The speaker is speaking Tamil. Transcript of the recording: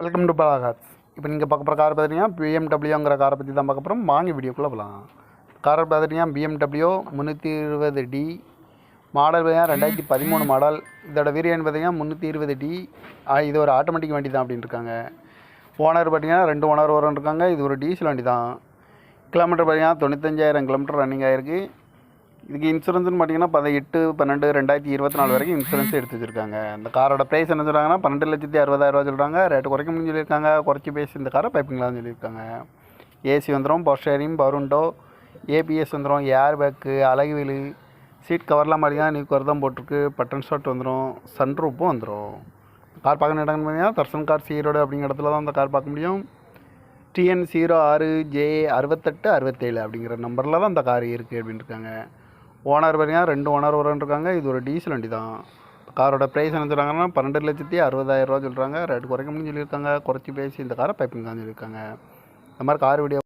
வெல்கம் டு பலாகாஸ் இப்போ நீங்கள் பார்க்க போகிற கார் பார்த்தீங்கன்னா பிஎம்டபிள்யூங்கிற காரை பற்றி தான் பார்க்க போகிறோம் வாங்கி வீடியோக்குள்ளே போகலாம் காரை பார்த்தீங்கன்னா பிஎம்டபிள்யூ முந்நூற்றி இருபது டி மாடல் பார்த்தீங்கன்னா ரெண்டாயிரத்தி பதிமூணு மாடல் இதோட வீரியன் பார்த்தீங்கன்னா முந்நூற்றி இருபது டி. இது ஒரு ஆட்டோமேட்டிக் வண்டி தான் அப்படின்னு இருக்காங்க. ஓனர் பார்த்தீங்கன்னா ரெண்டு ஓனர் வரும் இருக்காங்க. இது ஒரு டீசல் வண்டி தான். கிலோமீட்டர் பார்த்தீங்கன்னா தொண்ணூத்தஞ்சாயிரம் கிலோமீட்டர் ரன்னிங் ஆகிருக்கு இதுக்கு இன்சூரன்ஸ்னு பார்த்தீங்கன்னா பத எட்டு பன்னெண்டு ரெண்டாயிரத்தி இருபத்தி நாலு வரைக்கும் இன்சூரன்ஸ் எடுத்து வச்சிருக்காங்க. இந்த காரோட ப்ரைஸ் என்ன சொல்கிறாங்கன்னா பன்னெண்டு லட்சத்தி அறுபதாயிரம் ரூபா சொல்கிறாங்க ரேட்டு குறைக்க முடியும் சொல்லியிருக்காங்க. குறைச்சி பேசி இந்த காரை பைப்பிங்களான்னு சொல்லியிருக்காங்க. ஏசி வந்துடும் power steering power window ABS வந்துடும் air bag alloy wheel seat கவர்லாம் பார்த்தீங்கன்னா நியூ கவர் தான் போட்டிருக்கு. பட்டன் ஷாட் வந்துடும் சன்ரூப்பும் வந்துடும் கார் பார்க்கணும் இடம்னு பார்த்தீங்கன்னா தர்சன் கார் சீரோடு அப்படிங்கிற இடத்துல தான் அந்த கார் பார்க்க முடியும். டிஎன் ஜீரோ ஆறு ஜே அறுபத்தெட்டு அறுபத்தேழு அப்படிங்கிற நம்பரில் தான் அந்த கார் இருக்குது அப்படின்னு இருக்காங்க. ஓனர் பார்த்தீங்கன்னா ரெண்டு ஓனர் வரன்னு இருக்காங்க இது ஒரு டீசல் வண்டி தான். காரோட ப்ரைஸ் என்ன சொல்கிறாங்கன்னா பன்னெண்டு லட்சத்தி அறுபதாயிரம் ரூபா சொல்கிறாங்க ரேட் குறைக்க முடியும்னு சொல்லியிருக்காங்க. குறைச்சி பேசி இந்த காரை பைப்பிங் தான் சொல்லியிருக்காங்க. இந்த மாதிரி கார் வீடியோ